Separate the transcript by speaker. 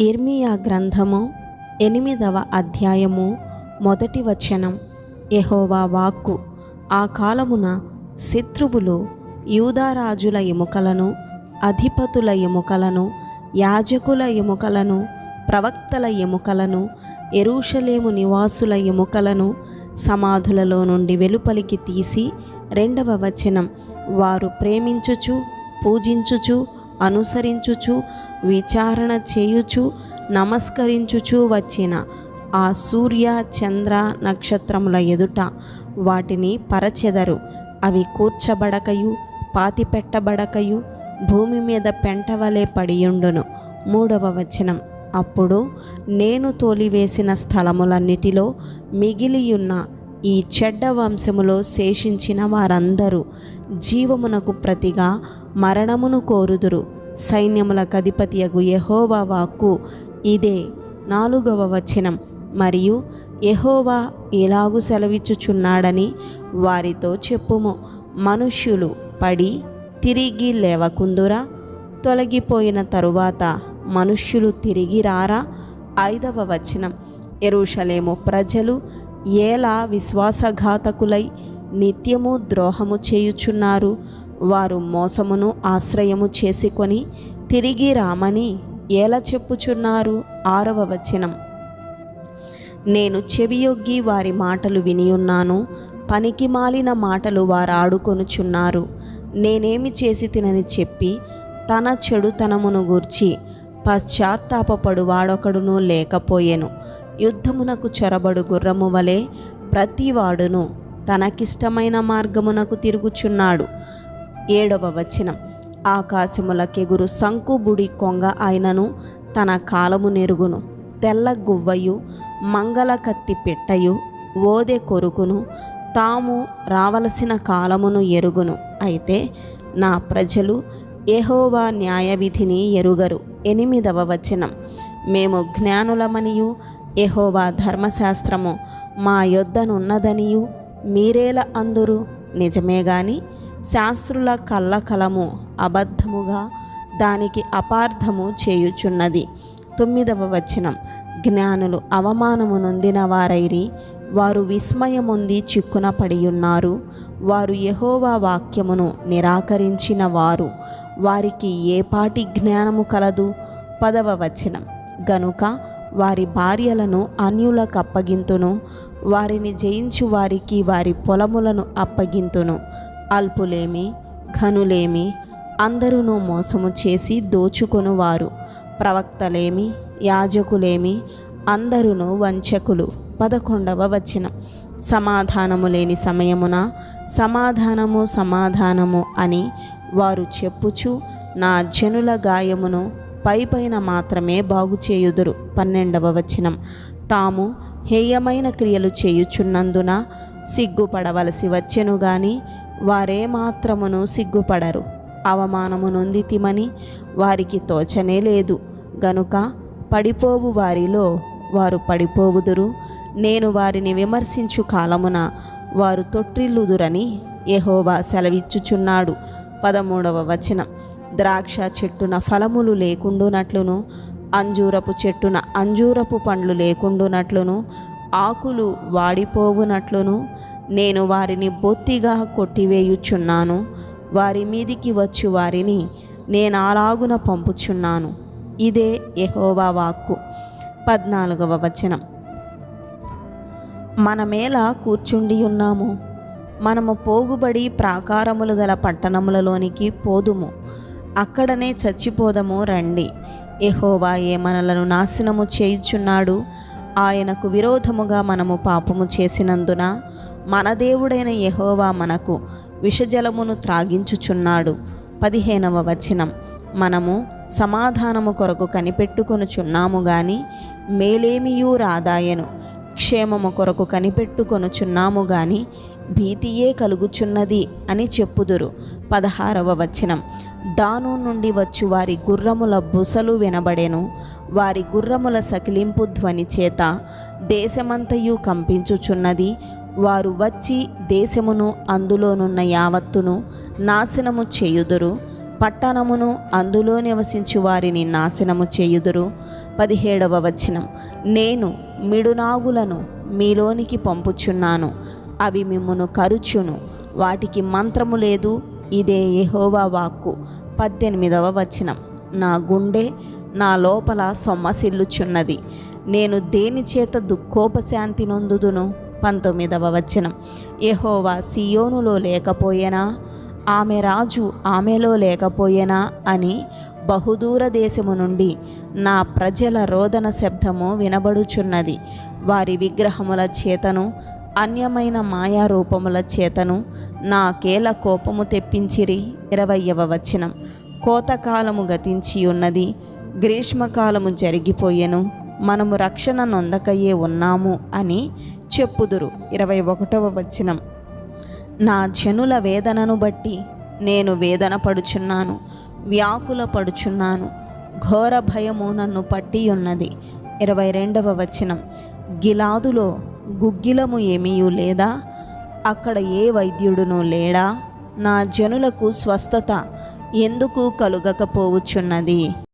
Speaker 1: ఇర్మియా గ్రంథము ఎనిమిదవ అధ్యాయము మొదటి వచనం. ఎహోవా వాక్కు. ఆ కాలమున శత్రువులు యూదారాజుల ఎముకలను అధిపతుల ఎముకలను యాజకుల ఎముకలను ప్రవక్తల ఎముకలను ఎరూషలేము నివాసుల ఎముకలను సమాధులలో నుండి వెలుపలికి తీసి రెండవ వచనం. వారు ప్రేమించుచు పూజించుచు అనుసరించుచు విచారణ చేయుచు నమస్కరించుచు వచ్చిన ఆ సూర్య చంద్ర నక్షత్రముల ఎదుట వాటిని పరచెదరు. అవి కూర్చబడకయు పాతిపెట్టబడకయు భూమి మీద పెంటవలే పడియుండును. మూడవ వచనం. అప్పుడు నేను తోలివేసిన స్థలములన్నిటిలో మిగిలియున్న ఈ చెడ్డ వంశములో శేషించిన వారందరూ జీవమునకు ప్రతిగా మరణమును కోరుదురు. సైన్యముల కధిపతియగు యహోవా వాక్కు ఇదే నాలుగవ వచనం. మరియు యహోవా ఎలాగు సెలవిచ్చుచున్నాడని వారితో చెప్పుము. మనుష్యులు పడి తిరిగి లేవకుందురా? తొలగిపోయిన తరువాత మనుష్యులు తిరిగి రారా? ఐదవ వచనం. ఎరుషలేము ప్రజలు ఎలా విశ్వాసఘాతకులై నిత్యము ద్రోహము చేయుచున్నారు. వారు మోసమును ఆశ్రయము చేసుకొని తిరిగి రామని ఎలా చెప్పుచున్నారు? ఆరవ వచనం. నేను చెవియొగ్గి వారి మాటలు వినియున్నాను పనికి మాలిన మాటలు వారు ఆడుకొనుచున్నారు. నేనేమి చేసి తినని చెప్పి తన చెడుతనమును గూర్చి పశ్చాత్తాపపడు వాడొకడును లేకపోయెను. యుద్ధమునకు చొరబడు గుర్రము వలె ప్రతివాడును తనకిష్టమైన మార్గమునకు తిరుగుచున్నాడు. ఏడవ వచనం. ఆకాశములకెగురు శంకుబుడి కొంగ ఆయనను తన కాలము నెరుగును. తెల్ల గువ్వయు మంగళ కత్తి పెట్టయు ఓదె కొరుకును. తాము రావలసిన కాలమును ఎరుగును. అయితే నా ప్రజలు యెహోవా న్యాయవిధిని ఎరుగరు. ఎనిమిదవ వచనం. మేము జ్ఞానులమనియు యెహోవా ధర్మశాస్త్రము మా యొద్దనున్నదనియు మీరేల అందురు? నిజమే గాని శాస్త్రుల కల్లకలము అబద్ధముగా దానికి అపార్థము చేయుచున్నది. తొమ్మిదవ వచనం. జ్ఞానులు అవమానము నొందిన వారైరి వారు విస్మయముంది చిక్కున పడియున్నారు వారు యహోవా వాక్యమును నిరాకరించిన వారు. వారికి ఏపాటి జ్ఞానము కలదు? పదవ వచనం. గనుక వారి భార్యలను అన్యులకు అప్పగింతును వారిని జయించు వారికి వారి పొలములను అప్పగింతును. అల్పులేమి ఘనులేమి అందరూ మోసము చేసి దోచుకొనువారు. ప్రవక్తలేమి యాజకులేమి అందరును వంచకులు. పదకొండవ వచనం. సమాధానము లేని సమయమున సమాధానము సమాధానము అని వారు చెప్పుచు నా జనుల గాయమును పైపైన మాత్రమే బాగు చేయుదురు. పన్నెండవ వచనం. తాము హేయమైన క్రియలు చేయుచున్నందున సిగ్గుపడవలసి వచ్చెను గాని వారే మాత్రమును సిగ్గుపడరు. అవమానము నొందితిమని వారికి తోచనే లేదు. గనుక పడిపోవు వారిలో వారు పడిపోవుదురు. నేను వారిని విమర్శించు కాలమున వారు తొట్టిల్లుదురని యహోవా సెలవిచ్చుచున్నాడు. పదమూడవ వచనం. ద్రాక్ష చెట్టున ఫలములు లేకుండునట్లును అంజూరపు చెట్టున అంజూరపు పండ్లు లేకుండునట్లును ఆకులు వాడిపోవునట్లును నేను వారిని బొత్తిగా కొట్టివేయుచున్నాను. వారి మీదికి వచ్చు వారిని నేను అలాగున పంపుచున్నాను. ఇదే యహోవా వాక్కు. పద్నాలుగవ వచనం. మనమేలా కూర్చుండి ఉన్నాము? మనము పోగుబడి ప్రాకారములు గల పట్టణములలోనికి పోదుము. అక్కడనే చచ్చిపోదము రండి. ఎహోవా ఏ మనలను నాశనము చేయుచున్నాడు? ఆయనకు విరోధముగా మనము పాపము చేసినందున మన దేవుడైన యహోవా మనకు విషజలమును త్రాగించుచున్నాడు. పదిహేనవ వచనం. మనము సమాధానము కొరకు కనిపెట్టుకొనుచున్నాము గాని మేలేమియూ రాదాయను. క్షేమము కొరకు కనిపెట్టుకొనుచున్నాము గాని భీతియే కలుగుచున్నది అని చెప్పుదురు. పదహారవ వచనం. దాను నుండి వచ్చు వారి గుర్రముల బుసలు వినబడెను. వారి గుర్రముల సకిలింపు ధ్వని చేత దేశమంతయు కంపించుచున్నది. వారు వచ్చి దేశమును అందులోనున్న యావత్తును నాశనము చేయుదురు. పట్టణమును అందులో నివసించు వారిని నాశనము చేయుదురు. పదిహేడవ వచనం. నేను మిడునాగులను మీలోనికి పంపుచున్నాను. అవి మిమ్మును కరుచును. వాటికి మంత్రము లేదు. ఇదే యెహోవా వాక్కు. పద్దెనిమిదవ వచనం. నా గుండె నా లోపల సొమ్మసిల్లుచున్నది. నేను దేని చేత దుఃఖోపశాంతి నొందుదును? పంతొమ్మిదవ వచనం. యహోవా సియోనులో లేకపోయేనా? ఆమె రాజు ఆమెలో లేకపోయేనా? అని బహుదూర దేశము నుండి నా ప్రజల రోదన శబ్దము వినబడుచున్నది. వారి విగ్రహముల చేతను అన్యమైన మాయారూపముల చేతను నాకేల కోపము తెప్పించిరి. ఇరవయవ వచనం. కోతకాలము గతించి ఉన్నది గ్రీష్మకాలము జరిగిపోయెను. మనము రక్షణ నొందకయే ఉన్నాము అని చెప్పుదురు. ఇరవై ఒకటవ వచనం. నా జనుల వేదనను బట్టి నేను వేదన పడుచున్నాను వ్యాకుల పడుచున్నాను ఘోర భయము నన్ను పట్టి ఉన్నది ఇరవై రెండవ వచనం. గిలాదులో గుగ్గిలము ఏమీయూ లేదా? అక్కడ ఏ వైద్యుడును లేడా? నా జనులకు స్వస్థత ఎందుకు కలుగకపోవచ్చున్నది?